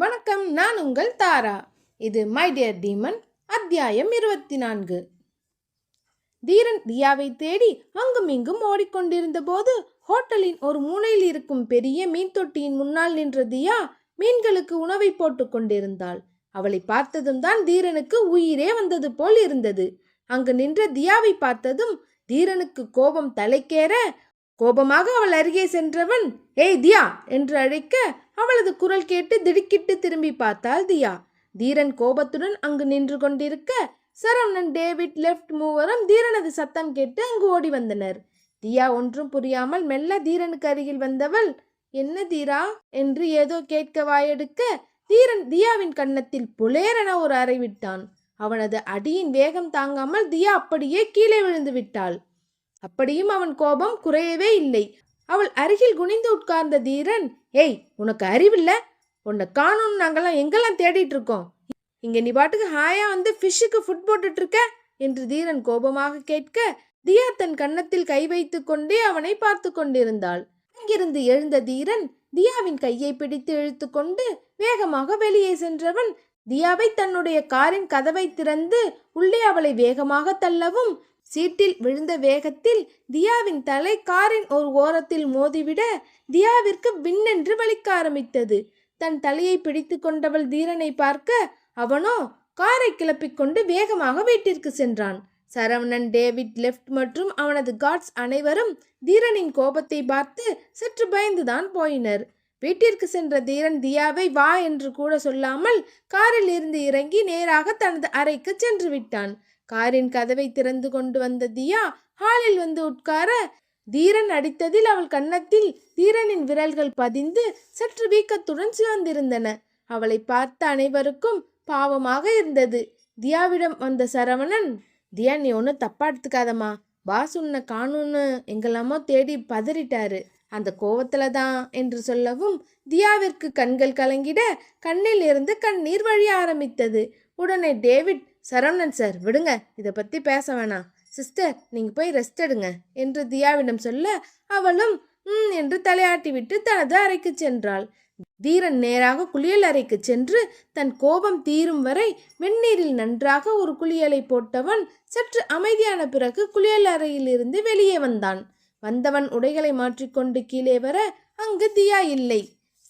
வணக்கம் நான் உங்கள் தாரா. இது மை டியர் டீமன் அத்தியாயம் இருபத்தி நான்கு தீரன் தியாவை தேடி அங்கும் இங்கும் ஓடிக்கொண்டிருந்த போது ஹோட்டலின் ஒரு மூலையில் இருக்கும் பெரிய மீன் தொட்டியின் முன்னால் நின்ற தியா மீன்களுக்கு உணவை போட்டுக் கொண்டிருந்தாள். அவளை பார்த்ததும் தான் தீரனுக்கு உயிரே வந்தது போல் இருந்தது. அங்கு நின்ற தியாவை பார்த்ததும் தீரனுக்கு கோபம் தலைக்கேற கோபமாக அவள் அருகே சென்றவன் ஏய் தியா! என்று அழைக்க அவளது குரல் கேட்டு திடுக்கிட்டு திரும்பி பார்த்தாள் தியா. தீரன் கோபத்துடன் அங்கு நின்று கொண்டிருக்க சரவணன் டேவிட் லெஃப்ட் மூவரும் தீரனது சத்தம் கேட்டு அங்கு ஓடி வந்தனர். தியா ஒன்றும் புரியாமல் மெல்ல தீரனுக்கு அருகில் வந்தவள் என்ன தீரா? என்று ஏதோ கேட்க வாயெடுக்க தீரன் தியாவின் கன்னத்தில் புலேரென ஒரு அறை விட்டான். அவனது அடியின் வேகம் தாங்காமல் தியா அப்படியே கீழே விழுந்து விட்டாள். அப்படியும் அவன் கோபம் குறையவே இல்லை. அவள் அருகில் குனிந்து உட்கார்ந்த தீரன் ஏய் உனக்கு அறிவில்ல? உன்னை காணும்னு நாங்கெல்லாம் எங்கெல்லாம் தேடிட்டு இருக்கோம்? இங்க நீ பாட்டுக்கு ஹாயா வந்து ஃபிஷ்ஷுக்கு ஃபுட் போட்டுட்டு இருக்க என்று தீரன் கோபமாக கேட்க தியா தன் கன்னத்தில் கை வைத்து கொண்டே அவனை பார்த்து கொண்டிருந்தாள். அங்கிருந்து எழுந்த தீரன் தியாவின் கையை பிடித்து இழுத்துக்கொண்டு வேகமாக வெளியே சென்றவன் தியாவை தன்னுடைய காரின் கதவை திறந்து உள்ளே அவளை வேகமாக தள்ளவும் சீட்டில் விழுந்த வேகத்தில் தியாவின் தலை காரின் ஒரு ஓரத்தில் மோதிவிட தியாவிற்கு விண்ணென்று வலிக்க ஆரம்பித்தது. தன் தலையை பிடித்து கொண்டவள் தீரனை பார்க்க அவனோ காரை கிளப்பிக்கொண்டு வேகமாக வீட்டிற்கு சென்றான். சரவணன் டேவிட் லெஃப்ட் மற்றும் அவனது காட்ஸ் அனைவரும் தீரனின் கோபத்தை பார்த்து சற்று பயந்துதான் போயினர். வீட்டிற்கு சென்ற தீரன் தியாவை வா என்று கூட சொல்லாமல் காரில் இருந்து இறங்கி நேராக தனது அறைக்கு சென்று விட்டான். காரின் கதவை திறந்து கொண்டு வந்த தியா ஹாலில் வந்து உட்கார தீரன் அடித்ததில் அவள் கன்னத்தில் தீரனின் விரல்கள் பதிந்து சற்று வீக்கத்துடன் சிவந்திருந்தன. அவளை பார்த்த அனைவருக்கும் பாவமாக இருந்தது. தியாவிடம் வந்த சரவணன் தியா நீ ஒன்றும் தப்பா எடுத்துக்காதம்மா. பாஸ் உன்னை காணும்னு எங்கெல்லாமோ தேடி பதறிட்டாரு. அந்த கோவத்துல தான் என்று சொல்லவும் தியாவிற்கு கண்கள் கலங்கிட கண்ணில் இருந்து கண்ணீர் வழிய ஆரம்பித்தது. உடனே டேவிட் சரவணன் சார் விடுங்க இதை பற்றி பேச வேணாம். சிஸ்டர் நீங்கள் போய் ரெஸ்ட் எடுங்க என்று தியாவிடம் சொல்ல அவளும் ம் என்று தலையாட்டி விட்டு தனது அறைக்கு சென்றாள். தீரன் நேராக குளியல் அறைக்கு சென்று தன் கோபம் தீரும் வரை வெந்நீரில் நன்றாக ஒரு குளியலை போட்டவன் சற்று அமைதியான பிறகு குளியல் அறையிலிருந்து வெளியே வந்தான். வந்தவன் உடைகளை மாற்றிக்கொண்டு கீழே வர அங்கு தியா இல்லை.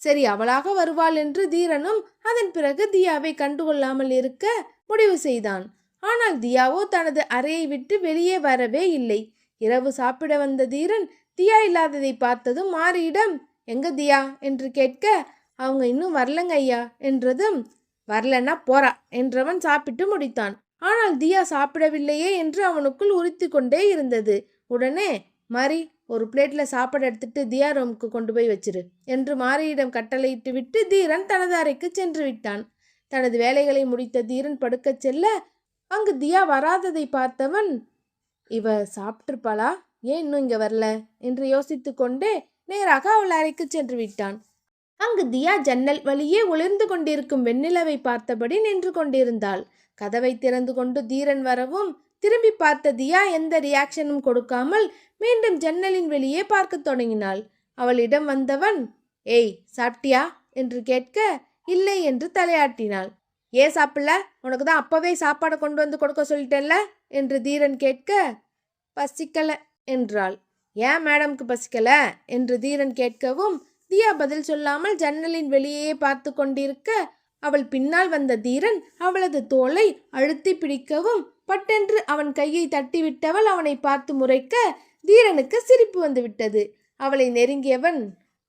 சரி அவளாக வருவாள் என்று தீரனும் அதன் பிறகு தியாவை கண்டுகொள்ளாமல் இருக்க முடிவு செய்தான். ஆனால் தியாவோ தனது அறையை விட்டு வெளியே வரவே இல்லை. இரவு சாப்பிட வந்த தீரன் தியா இல்லாததை பார்த்ததும் மாறியிடம் எங்க தியா? என்று கேட்க அவங்க இன்னும் வரலங்க ஐயா என்றதும் வரலன்னா போறா என்றவன் சாப்பிட்டு முடித்தான். ஆனால் தியா சாப்பிடவில்லையே என்று அவனுக்குள் உறுத்தி கொண்டே இருந்தது. உடனே மாறி ஒரு பிளேட்ல சாப்பாடு எடுத்துட்டு தியா ரூமுக்கு கொண்டு போய் வச்சிரு என்று மாரியிடம் கட்டளையிட்டு விட்டு தீரன் தனது அறைக்கு சென்று விட்டான். தனது வேலைகளை முடித்த தீரன் படுக்கச் செல்ல அங்கு தியா வராததை பார்த்தவன் இவ சாப்பிட்டிருப்பாளா? ஏன் இன்னும் இங்க வரல? என்று யோசித்து கொண்டே நேராக அவள் அறைக்கு சென்று விட்டான். அங்கு தியா ஜன்னல் வழியே ஒளிர்ந்து கொண்டிருக்கும் வெண்ணிலவை பார்த்தபடி நின்று கொண்டிருந்தாள். கதவை திறந்து கொண்டு தீரன் வரவும் திரும்பி பார்த்த தியா எந்த ரியாக்ஷனும் கொடுக்காமல் மீண்டும் ஜன்னலின் வெளியே பார்க்கத் தொடங்கினாள். அவளிடம் வந்தவன் ஏய் சாப்பிட்டியா? என்று கேட்க இல்லை என்று தலையாட்டினாள். ஏன் சாப்பிடல? உனக்கு தான் அப்பவே சாப்பாடை கொண்டு வந்து கொடுக்க சொல்லிட்டேன்ல? என்று தீரன் கேட்க பசிக்கல என்றாள். ஏன் மேடம்க்கு பசிக்கல? என்று தீரன் கேட்கவும் தியா பதில் சொல்லாமல் ஜன்னலின் வெளியே பார்த்து கொண்டிருக்க. அவள் பின்னால் வந்த தீரன் அவளது தோலை அழுத்தி பிடிக்கவும் பட்டென்று அவன் கையை தட்டிவிட்டவள் அவனை பார்த்து முறைக்க தீரனுக்கு சிரிப்பு வந்து விட்டது அவளை நெருங்கியவன்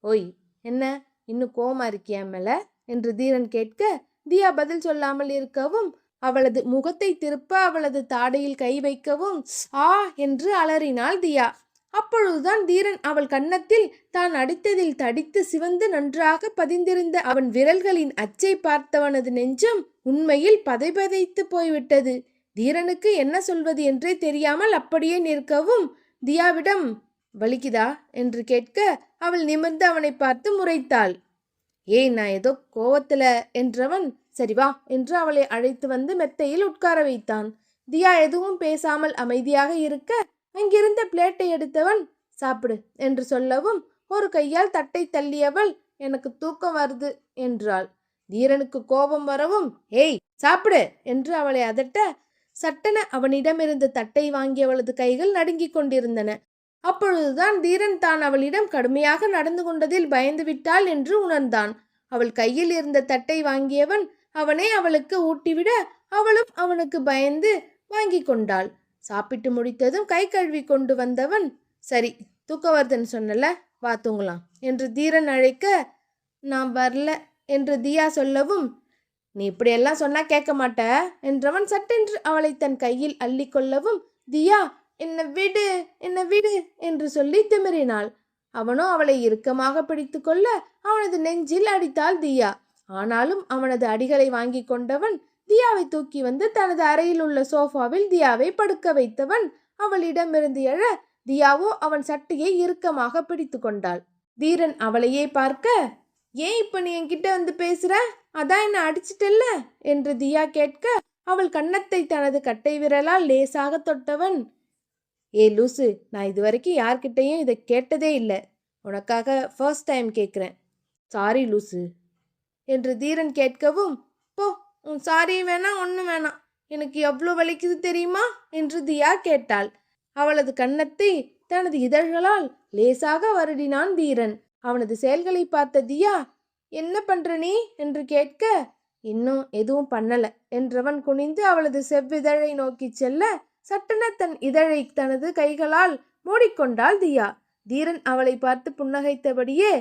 ஓய் என்ன? இன்னும் கோமா இருக்கியா மேலே? என்று தீரன் கேட்க தியா பதில் சொல்லாமல் இருக்கவும் அவளது முகத்தை திருப்ப அவளது தாடையில் கை வைக்கவும் ஆ என்று அலறினாள் தியா. அப்பொழுதுதான் தீரன் அவள் கன்னத்தில் தான் அடித்ததில் தடித்து சிவந்து நன்றாக பதிந்திருந்த அவன் விரல்களின் அச்சை பார்த்தவனது நெஞ்சம் உண்மையில் பதைபதைத்து போய்விட்டது. தீரனுக்கு என்ன சொல்வது என்றே தெரியாமல் அப்படியே நிற்கவும் தியாவிடம் வலிக்குதா? என்று கேட்க அவள் நிமிர்ந்து அவனை பார்த்து முறைத்தாள். ஏய் நான் ஏதோ கோவத்தில் என்றவன் சரி வா என்று அவளை அழைத்து வந்து மெத்தையில் உட்கார வைத்தான். தியா எதுவும் பேசாமல் அமைதியாக இருக்க அங்கிருந்த பிளேட்டை எடுத்தவன் சாப்பிடு என்று சொல்லவும் ஒரு கையால் தட்டை தள்ளியவள் எனக்கு தூக்கம் வருது என்றாள். தீரனுக்கு கோபம் வரவும் ஏய் சாப்பிடு என்று அவளை அதட்ட சட்டென அவனிடமிருந்து தட்டை வாங்கியவளது கைகள் நடுங்கிக் கொண்டிருந்தன. அப்பொழுதுதான் தீரன் தான் அவளிடம் கடுமையாக நடந்து கொண்டதில் பயந்து விட்டாள் என்று உணர்ந்தான். அவள் கையில் இருந்த தட்டை வாங்கியவன் அவனை அவளுக்கு ஊட்டிவிட அவளும் அவனுக்கு பயந்து வாங்கி கொண்டாள். சாப்பிட்டு முடித்ததும் கை கழுவி கொண்டு வந்தவன் சரி தூக்கவர்தன் சொன்னல வா தூங்கலாம் என்று தீரன் அழைக்க நான் வரல என்று தியா சொல்லவும் நீ இப்படியெல்லாம் சொன்னா கேட்க மாட்ட என்றவன் சட்டென்று அவளை தன் கையில் அள்ளி கொள்ளவும் தியா என்னை விடு என்னை விடு என்று சொல்லி திமிரினாள் அவனோ அவளை இறுக்கமாக பிடித்து கொள்ள அவனது நெஞ்சில் அடித்தாள் தியா. ஆனாலும் அவனது அடிகளை வாங்கி கொண்டவன் தியாவை தூக்கி வந்து தனது அறையில் உள்ள சோஃபாவில் தியாவை படுக்க வைத்தவன் அவளிடமிருந்து எழ தியாவோ அவன் சட்டையை இறுக்கமாக பிடித்து கொண்டாள். தீரன் அவளையே பார்க்க ஏன் இப்ப நீ என்கிட்ட வந்து பேசுற? அதான் என்ன அடிச்சிட்டல்ல? என்று தியா கேட்க அவள் கன்னத்தை தனது கட்டை விரலால் லேசாக தொட்டவன் ஏ லூசு நான் இதுவரைக்கும் யார்கிட்டயும் இதை கேட்டதே இல்லை. உனக்காக ஃபர்ஸ்ட் டைம் கேட்குறேன் சாரி லூசு. என்று தீரன் கேட்கவும் போ உன் சாரி வேணாம் ஒன்றும் வேணாம் எனக்கு எவ்வளோ வலிக்குது தெரியுமா? என்று தியா கேட்டாள். அவளது கன்னத்தை தனது இதழ்களால் லேசாக வருடினான் தீரன். அவனது செயல்களை பார்த்த தியா என்ன பண்ற நீ? என்று கேட்க இன்னும் எதுவும் பண்ணல. என்றவன் குனிந்து அவளது செவ்விதழை நோக்கி செல்ல சட்டென தன் இதழை தனது கைகளால் மூடிக்கொண்டாள் தியா. தீரன் அவளை பார்த்து புன்னகைத்தபடியே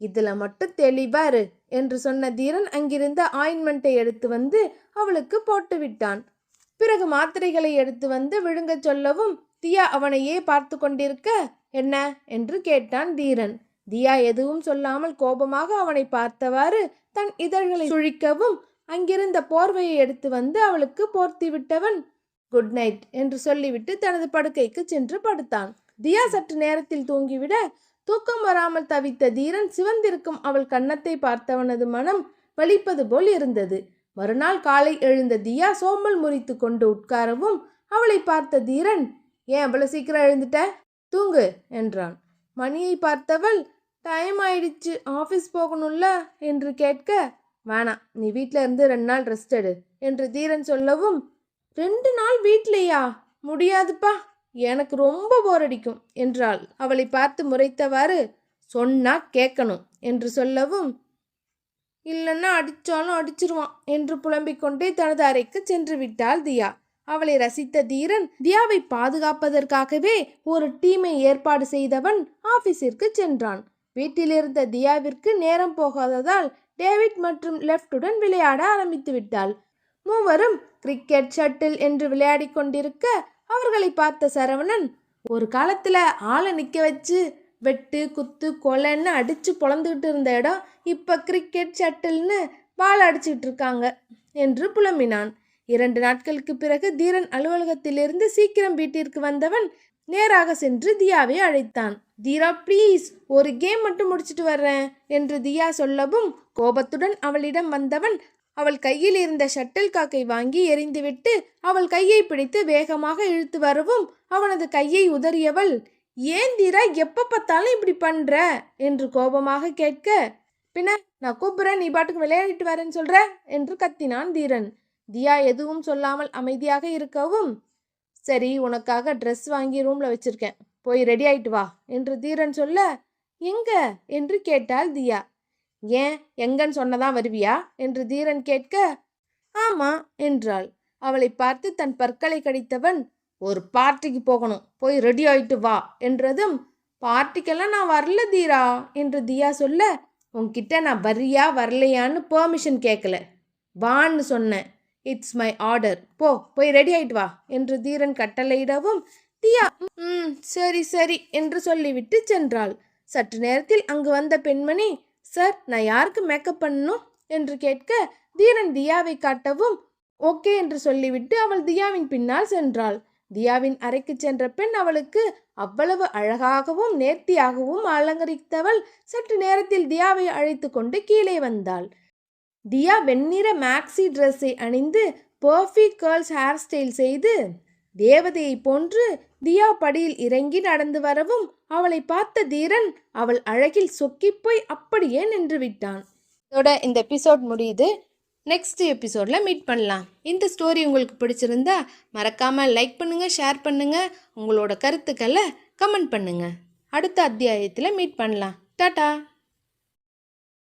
இதுல மட்டும் தெளிவாரு என்று சொன்ன தீரன் அங்கிருந்த ஆயின்மெண்ட்டை எடுத்து வந்து அவளுக்கு போட்டு விட்டான். பிறகு மாத்திரைகளை எடுத்து வந்து விழுங்கச் சொல்லவும் தியா அவனையே பார்த்து கொண்டிருக்க என்ன? என்று கேட்டான் தீரன். தியா எதுவும் சொல்லாமல் கோபமாக அவனை பார்த்தவாறு தன் இதழ்களை சுழிக்கவும் அங்கிருந்த போர்வையை எடுத்து வந்து அவளுக்கு போர்த்தி விட்டவன் குட் நைட் என்று சொல்லிவிட்டு தனது படுக்கைக்கு சென்று படுத்தான். தியா சற்று நேரத்தில் தூங்கிவிட தூக்கம் வராமல் தவித்த தீரன் சிவந்திருக்கும் அவள் கன்னத்தை பார்த்தவனது மனம் வலிப்பது போல் இருந்தது. மறுநாள் காலை எழுந்த தியா சோம்பல் முறித்து கொண்டு உட்காரவும் அவளை பார்த்த தீரன் ஏன் அவ்வளவு சீக்கிரம் எழுந்துட்ட? தூங்கு என்றான். மணியை பார்த்தவள் டைம் ஆயிடுச்சு ஆஃபீஸ் போகணும்ல என்று கேட்க வேணாம் நீ வீட்டில் இருந்து ரெண்டு நாள் ரெஸ்ட் எடு என்று தீரன் சொல்லவும் ரெண்டு நாள் வீட்லையா முடியாதுப்பா. எனக்கு ரொம்ப போர் அடிக்கும் என்றாள். அவளை பார்த்து முறைத்தவாறு சொன்னா கேட்கணும் என்று சொல்லவும் இல்லைன்னா அடித்தாலும் அடிச்சிருவான் என்று புலம்பிக் கொண்டே தனது அறைக்கு சென்று விட்டாள் தியா. அவளை ரசித்த தீரன் தியாவை பாதுகாப்பதற்காகவே ஒரு டீமை ஏற்பாடு செய்தவன் ஆபீஸிற்கு சென்றான். வீட்டிலிருந்த தியாவிற்கு நேரம் போகாததால் டேவிட் மற்றும் லெஃப்டுடன் விளையாட ஆரம்பித்து விட்டாள். மூவரும் கிரிக்கெட் ஷட்டில் என்று விளையாடி கொண்டிருக்க அவர்களை பார்த்த சரவணன் ஒரு காலத்தில் ஆளை நிற்க வச்சு வெட்டு குத்து கொலைன்னு அடித்து பொழந்துக்கிட்டு இருந்த இடம் இப்போ கிரிக்கெட் ஷட்டில்னு பால் அடிச்சுக்கிட்டு இருக்காங்க என்று புலம்பினான். இரண்டு நாட்களுக்கு பிறகு தீரன் அலுவலகத்திலிருந்து சீக்கிரம் வீட்டிற்கு வந்தவன் நேராக சென்று தியாவை அழைத்தான். தீரா ப்ளீஸ் ஒரு கேம் மட்டும் முடிச்சிட்டு வர்றேன் என்று தியா சொல்லவும் கோபத்துடன் அவளிடம் வந்தவன் அவள் கையில் இருந்த ஷட்டில் காக்கை வாங்கி எறிந்துவிட்டு அவள் கையை பிடித்து வேகமாக இழுத்து வரவும் அவனது கையை உதறியவள் ஏன் தீரா எப்ப பார்த்தாலும் இப்படி பண்ற? என்று கோபமாக கேட்க பின்ன நான் கூப்பிட்றேன் நீ பாட்டுக்கு விளையாடிட்டு வரேன்னு சொல்ற? என்று கத்தினான் தீரன். தியா எதுவும் சொல்லாமல் அமைதியாக இருக்கவும்? சரி உனக்காக ட்ரெஸ் வாங்கி ரூம்ல வச்சிருக்கேன். போய் ரெடி ஆயிட்டு வா என்று தீரன் சொல்ல எங்க? என்று கேட்டாள் தியா. ஏன் எங்கன்னு சொன்னதான் வருவியா? என்று தீரன் கேட்க ஆமா என்றாள். அவளை பார்த்து தன் பற்களை கடித்தவன் ஒரு பார்ட்டிக்கு போகணும். போய் ரெடி ஆயிட்டு வா என்றதும் பார்ட்டிக்கெல்லாம் நான் வரல தீரா என்று தியா சொல்ல உன்கிட்ட நான் வரியா வரலையான்னு பெர்மிஷன் கேட்கல வான்னு சொன்னேன். இட்ஸ் மை ஆர்டர் போ போய் ரெடி ஆயிட்டு வா என்று தீரன் கட்டளையிடவும் தியா ம் சரி சரி என்று சொல்லிவிட்டு சென்றாள். சற்று நேரத்தில் அங்கு வந்த பெண்மணி சார் நான் யாருக்கு மேக்கப் பண்ணணும் என்று கேட்க தீரன் தியாவை காட்டவும் ஓகே என்று சொல்லிவிட்டு அவள் தியாவின் பின்னால் சென்றாள். தியாவின் அறைக்கு சென்ற பெண் அவளுக்கு அவ்வளவு அழகாகவும் நேர்த்தியாகவும் அலங்கரித்தவள் சற்று நேரத்தில் தியாவை அழைத்து கொண்டு கீழே வந்தாள். தியா வெண்ணிற மேக்ஸி ட்ரெஸ்ஸை அணிந்து பர்ஃபி கேர்ள்ஸ் ஹேர் ஸ்டைல் செய்து தேவதையை போன்று தியா படியில் இறங்கி நடந்து வரவும் அவளை பார்த்த தீரன் அவள் அழகில் சொக்கிப்போய் அப்படியே நின்று விட்டான். இதோட இந்த எபிசோட் முடியுது. நெக்ஸ்ட் எபிசோடில் மீட் பண்ணலாம். இந்த ஸ்டோரி உங்களுக்கு பிடிச்சிருந்தா மறக்காமல் லைக் பண்ணுங்கள் ஷேர் பண்ணுங்கள் உங்களோட கருத்துக்களை கமெண்ட் பண்ணுங்கள் அடுத்த அத்தியாயத்தில் மீட் பண்ணலாம். டாட்டா